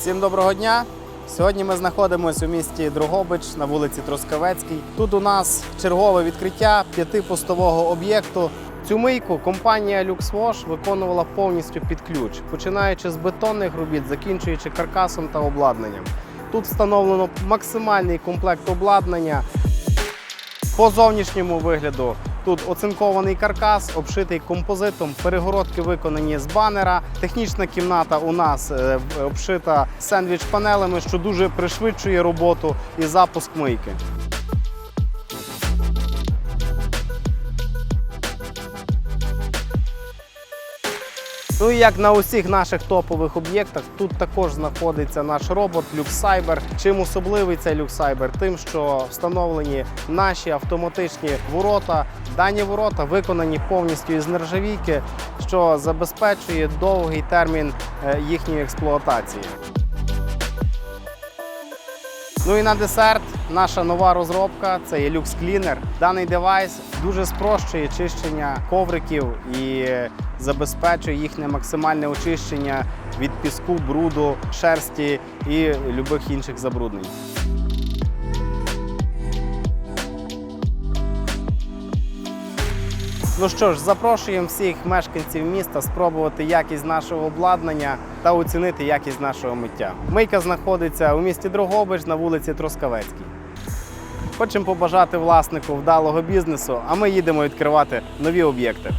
Всім доброго дня! Сьогодні ми знаходимося у місті Дрогобич на вулиці Трускавецькій. Тут у нас чергове відкриття п'ятипостового об'єкту. Цю мийку компанія LuxWash виконувала повністю під ключ, починаючи з бетонних робіт, закінчуючи каркасом та обладнанням. Тут встановлено максимальний комплект обладнання. По зовнішньому вигляду тут оцинкований каркас, обшитий композитом, перегородки виконані з банера. Технічна кімната у нас е, обшита сендвіч-панелями, що дуже пришвидшує роботу і запуск мийки. Ну і як на усіх наших топових об'єктах, тут також знаходиться наш робот LuxCyber. Чим особливий цей LuxCyber? Тим, що встановлені наші автоматичні ворота. Дані ворота виконані повністю із нержавійки, що забезпечує довгий термін е, їхньої експлуатації. Ну і на десерт наша нова розробка це є Lux Cleaner. Даний девайс дуже спрощує чищення ковриків і забезпечує їхнє максимальне очищення від піску, бруду, шерсті і любих інших забруднень. Ну що ж, запрошуємо всіх мешканців міста спробувати якість нашого обладнання та оцінити якість нашого миття. Мийка знаходиться у місті Дрогобич на вулиці Трускавецькій. Хочемо побажати власнику вдалого бізнесу, а ми їдемо відкривати нові об'єкти.